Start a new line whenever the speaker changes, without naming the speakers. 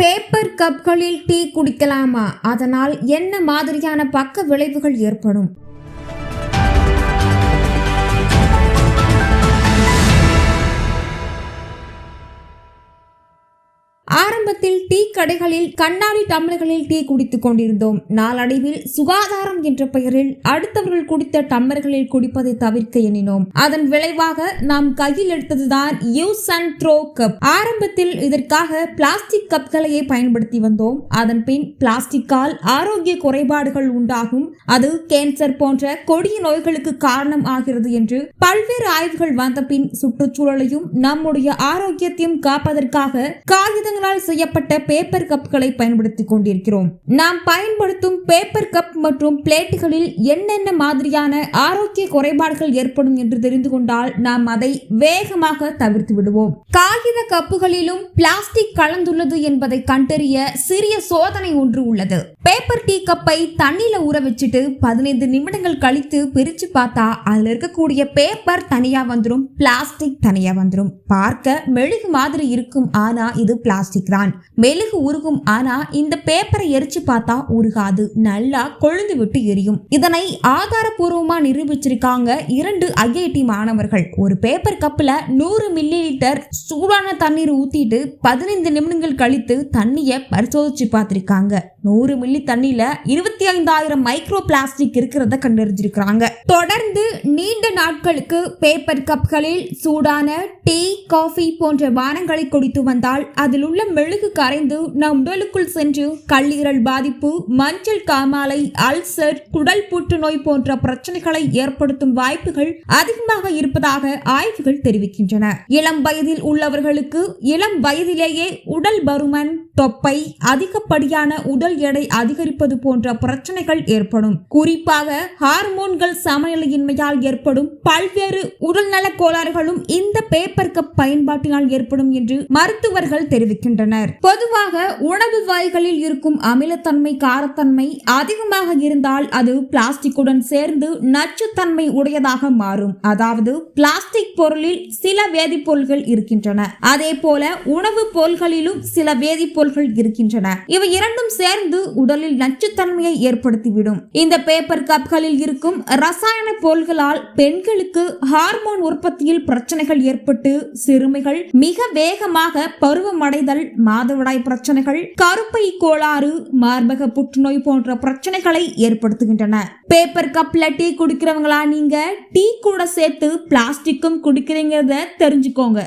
Paper கப்களில் tea குடிக்கலாமா? அதனால் என்ன மாதிரியான பக்க விளைவுகள் ஏற்படும்? டீ கடைகளில் கண்ணாடி டம்ளர்களில் டீ குடித்துக் கொண்டிருந்தோம். நாளடைவில் சுகாதாரம் என்ற பெயரில் அடுத்தவர்கள் குடித்த டம்ளர்களில் குடிப்பதை தவிர்க்க எண்ணினோம். அதன் விளைவாக நாம் கையில் எடுத்ததுதான் யூஸ் அண்ட் த்ரோ கப். ஆரம்பத்தில் இதற்காக பிளாஸ்டிக் கப்களையே பயன்படுத்தி வந்தோம். அதன் பின் பிளாஸ்டிக்கால் ஆரோக்கிய குறைபாடுகள் உண்டாகும். அது கேன்சர் போன்ற கொடிய நோய்களுக்கு காரணம் ஆகிறது என்று பல்வேறு ஆய்வுகள் வந்த பின் சுற்றுச்சூழலையும் நம்முடைய ஆரோக்கியத்தையும் காப்பதற்காக காகிதங்களால் செய்யப்பட்ட பேப்பர் கப்களை பயன்படுத்திக் கொண்டிருக்கிறோம். நாம் பயன்படுத்தும் பேப்பர் கப் மற்றும் பிளேட்டுகளில் என்னென்ன மாதிரியான ஆரோக்கிய குறைபாடுகள் ஏற்படும் என்று தெரிந்து கொண்டால் நாம் அதை வேகமாக தவிர்த்து விடுவோம். காகித கப்புகளிலும் பிளாஸ்டிக் கலந்துள்ளது என்பதை கண்டறிய சிறிய சோதனை ஒன்று உள்ளது. பேப்பர் டீ கப்பை தண்ணியில ஊற வச்சுட்டு பதினைந்து நிமிடங்கள் கழித்து பிரிச்சு பார்த்தா அதுல இருக்கக்கூடிய பேப்பர் தனியா வந்துடும் பிளாஸ்டிக் தனியா வந்துடும் பார்க்க மெழுகு மாதிரி இருக்கும் ஆனா இது பிளாஸ்டிக் தான். மெழுகு உருகும். ஆனா இந்த பேப்பரை எரிச்சு பார்த்தா உருகாது. நல்லா கொழுந்து விட்டு எரியும். இதனை ஆதாரபூர்வமா நிரூபிச்சிருக்காங்க இரண்டு ஐஐடி மாணவர்கள். ஒரு பேப்பர் கப்ல நூறு மில்லி லிட்டர் சூடான தண்ணீர் ஊத்திட்டு பதினைந்து நிமிடங்கள் கழித்து தண்ணிய பரிசோதிச்சு பார்த்திருக்காங்க. நூறு மில்லி தண்ணியில இருபத்தி ஐந்தாயிரம் மைக்ரோ பிளாஸ்டிக் இருக்கிறத கண்டறிஞ்சிருக்காங்க தொடர்ந்து நீண்ட நாட்களுக்கு பேப்பர் கப்களில் சூடான டீ காஃபி போன்ற பானங்களை குடித்து வந்தால் அதில் உள்ள மெழுகு கரை கரைந்து நம் உடலுக்குள் சென்று கல்லீரல் பாதிப்பு மஞ்சள் காமாலை அல்சர் குடல் புற்றுநோய் போன்ற பிரச்சனைகளை ஏற்படுத்தும் வாய்ப்புகள் அதிகமாக இருப்பதாக ஆய்வுகள் தெரிவிக்கின்றன. இளம் வயதில் உள்ளவர்களுக்கு இளம் வயதிலேயே உடல் பருமன் தொப்பை அதிகப்படியான உடல் எடை அதிகரிப்பது போன்ற பிரச்சனைகள் ஏற்படும். குறிப்பாக ஹார்மோன்கள் சமநிலையின்மையால் ஏற்படும். பல்வேறு உடல்நல கோளாறுகளும் இந்த பேப்பர் கப் பயன்பாட்டினால் ஏற்படும் என்று மருத்துவர்கள் தெரிவிக்கின்றனர். பொதுவாக உணவு வாய்களில் இருக்கும் அமிலத்தன்மை காரத்தன்மை அதிகமாக இருந்தால் அது பிளாஸ்டிக்குடன் சேர்ந்து நச்சுத்தன்மை உடையதாக மாறும். அதாவது பிளாஸ்டிக் பொருளில் சில வேதிப்பொருள்கள் இருக்கின்றன. அதே போல உணவுப் பொருள்களிலும் சில வேதிப்பொருள் குறிக்கோள்கள் இருக்கின்றன. இவை இரண்டும் சேர்ந்து உடலில் நச்சுத்தன்மையை ஏற்படுத்திவிடும். இந்த பேப்பர் கப்களில் இருக்கும் ரசாயன பொருள்களால் பெண்களுக்கு ஹார்மோன் உற்பத்தியில் பிரச்சனைகள் ஏற்பட்டு சிறுமிகள் மிக வேகமாக பருவமடைதல் மாதவிடாய் பிரச்சனைகள் கருப்பை கோளாறு மார்பக புற்றுநோய் போன்ற பிரச்சனைகளை ஏற்படுத்துகின்றன. பேப்பர் கப்ல டீ குடிக்கிறவங்களா நீங்க? டீ கூட சேர்த்து பிளாஸ்டிக்கும் குடிக்கிறீங்கிறத தெரிஞ்சுக்கோங்க.